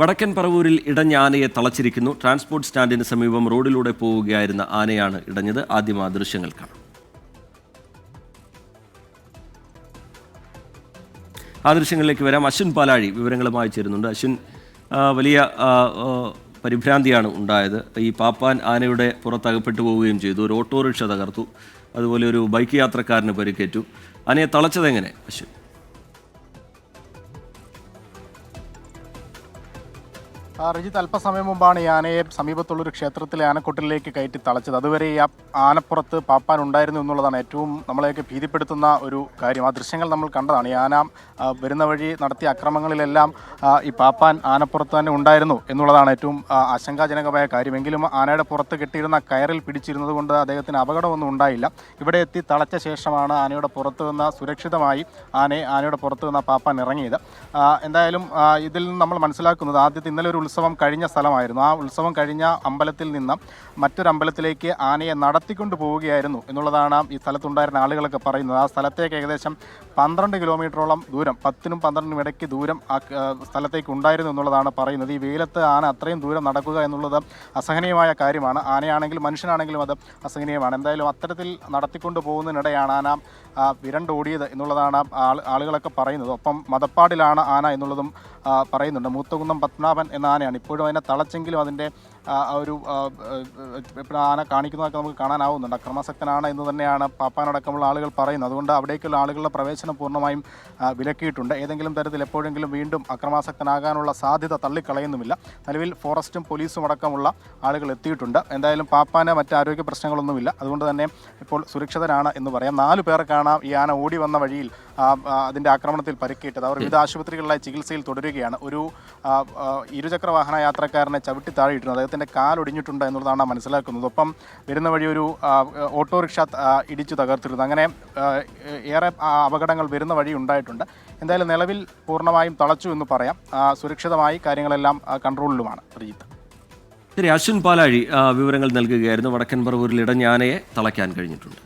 വടക്കൻ പറവൂരിൽ ഇടഞ്ഞ ആനയെ തളച്ചിരിക്കുന്നു. ട്രാൻസ്പോർട്ട് സ്റ്റാൻഡിന് സമീപം റോഡിലൂടെ പോവുകയായിരുന്ന ആനയാണ് ഇടഞ്ഞത്. ആദ്യം ആ ദൃശ്യങ്ങൾ കാണാം. ആ ദൃശ്യങ്ങളിലേക്ക് വരാം. അശ്വിൻ പാലാഴി വിവരങ്ങളുമായി ചേരുന്നുണ്ട്. അശ്വിൻ വലിയ പരിഭ്രാന്തിയാണ് ഉണ്ടായത്. ഈ പാപ്പാൻ ആനയുടെ പുറത്തകപ്പെട്ടു പോവുകയും ചെയ്തു. ഒരു ഓട്ടോറിക്ഷ തകർത്തു. അതുപോലെ ഒരു ബൈക്ക് യാത്രക്കാരന് പരിക്കേറ്റു. ആനയെ തളച്ചതെങ്ങനെ അശ്വിൻ? റിജിത്ത് അല്പസമയം മുമ്പാണ് ഈ ആനയെ സമീപത്തുള്ളൊരു ക്ഷേത്രത്തിലെ ആനക്കൊട്ടിലേക്ക് കയറ്റി തളച്ചത്. അതുവരെ ഈ ആനപ്പുറത്ത് പാപ്പാൻ ഉണ്ടായിരുന്നു എന്നുള്ളതാണ് ഏറ്റവും നമ്മളെയൊക്കെ ഭീതിപ്പെടുത്തുന്ന ഒരു കാര്യം. ആ ദൃശ്യങ്ങൾ നമ്മൾ കണ്ടതാണ്. ഈ ആന വരുന്ന വഴി നടത്തിയ അക്രമങ്ങളിലെല്ലാം ഈ പാപ്പാൻ ആനപ്പുറത്ത് തന്നെ ഉണ്ടായിരുന്നു എന്നുള്ളതാണ് ഏറ്റവും ആശങ്കാജനകമായ കാര്യമെങ്കിലും ആനയുടെ പുറത്ത് കെട്ടിയിരുന്ന കയറിൽ പിടിച്ചിരുന്നത് കൊണ്ട് അദ്ദേഹത്തിന് അപകടമൊന്നും ഉണ്ടായില്ല. ഇവിടെ എത്തി തളച്ച ശേഷമാണ് ആനയുടെ പുറത്ത് നിന്ന് സുരക്ഷിതമായി ആനയെ ആനയുടെ പുറത്ത് നിന്ന് പാപ്പാൻ ഇറങ്ങിയത്. എന്തായാലും ഇതിൽ നമ്മൾ മനസ്സിലാക്കുന്നത് ആദ്യത്തെ ഇന്നലെ ഒരു ഉത്സവം കഴിഞ്ഞ സ്ഥലമായിരുന്നു. ആ ഉത്സവം കഴിഞ്ഞ അമ്പലത്തിൽ നിന്ന് മറ്റൊരമ്പലത്തിലേക്ക് ആനയെ നടത്തിക്കൊണ്ട് പോവുകയായിരുന്നു എന്നുള്ളതാണ് ഈ സ്ഥലത്തുണ്ടായിരുന്ന ആളുകളൊക്കെ പറയുന്നത്. ആ സ്ഥലത്തേക്ക് ഏകദേശം പന്ത്രണ്ട് കിലോമീറ്ററോളം ദൂരം പത്തിനും പന്ത്രണ്ടിനും ഇടയ്ക്ക് ദൂരം ആ സ്ഥലത്തേക്ക് ഉണ്ടായിരുന്നു എന്നുള്ളതാണ് പറയുന്നത്. ഈ വെയിലത്ത് ആന അത്രയും ദൂരം നടക്കുക എന്നുള്ളത് അസഹനീയമായ കാര്യമാണ്. ആനയാണെങ്കിലും മനുഷ്യനാണെങ്കിലും അത് അസഹനീയമാണ്. എന്തായാലും അത്തരത്തിൽ നടത്തിക്കൊണ്ട് പോകുന്നതിനിടെയാണ് ആന വിരണ്ടോടിയത് എന്നുള്ളതാണ് ആളുകളൊക്കെ പറയുന്നത്. ഒപ്പം മതപ്പാടിലാണ് ആന എന്നുള്ളതും പറയുന്നുണ്ട്. മൂത്തകുന്നം പത്മനാഭൻ എന്ന ആനയാണ്. ഇപ്പോഴും അതിനെ തളച്ചെങ്കിലും അതിന്റെ ഒരു ഇപ്പോൾ ആന കാണിക്കുന്നതൊക്കെ നമുക്ക് കാണാനാവുന്നുണ്ട്. അക്രമാസക്തനാണ് എന്ന് തന്നെയാണ് പാപ്പാനടക്കമുള്ള ആളുകൾ പറയുന്നത്. അതുകൊണ്ട് അവിടേക്കുള്ള ആളുകളുടെ പ്രവേശനം പൂർണമായും വിലക്കിയിട്ടുണ്ട്. ഏതെങ്കിലും തരത്തിൽ എപ്പോഴെങ്കിലും വീണ്ടും അക്രമാസക്തനാകാനുള്ള സാധ്യത തള്ളിക്കളയുന്നുമില്ല. നിലവിൽ ഫോറസ്റ്റും പോലീസും അടക്കമുള്ള ആളുകൾ എത്തിയിട്ടുണ്ട്. എന്തായാലും പാപ്പാന് മറ്റ് ആരോഗ്യ പ്രശ്നങ്ങളൊന്നുമില്ല. അതുകൊണ്ട് തന്നെ ഇപ്പോൾ സുരക്ഷിതനാണ് എന്ന് പറയാം. നാല് പേർക്കാണ് ഈ ആന ഓടി വന്ന വഴിയിൽ അതിന്റെ ആക്രമണത്തിൽ പരിക്കേറ്റത്. അവർ വിവിധ ആശുപത്രികളിലായി ചികിത്സയിൽ തുടരുകയാണ്. ഒരു ഇരുചക്ര വാഹന യാത്രക്കാരനെ ചവിട്ടി താഴെയിട്ടുണ്ട് അദ്ദേഹത്തിന്റെ കാലൊടിഞ്ഞിട്ടുണ്ട് എന്നുള്ളതാണ് മനസ്സിലാക്കുന്നത്. ഒപ്പം വരുന്ന വഴി ഒരു ഓട്ടോറിക്ഷ ഇടിച്ചു തകർത്തിരുന്നു. അങ്ങനെ ഏറെ അപകടങ്ങൾ വരുന്ന വഴി ഉണ്ടായിട്ടുണ്ട്. എന്തായാലും നിലവിൽ പൂർണമായും തളച്ചു എന്ന് പറയാം. സുരക്ഷിതമായി കാര്യങ്ങളെല്ലാം കൺട്രോളിലുമാണ്. റിജിത്ത് ശരി അശ്വിൻ പാലാഴി വിവരങ്ങൾ നൽകുകയായിരുന്നു. വടക്കൻ പറവൂരിൽ ഇടഞ്ഞാനയെ തളയ്ക്കാൻ കഴിഞ്ഞിട്ടുണ്ട്.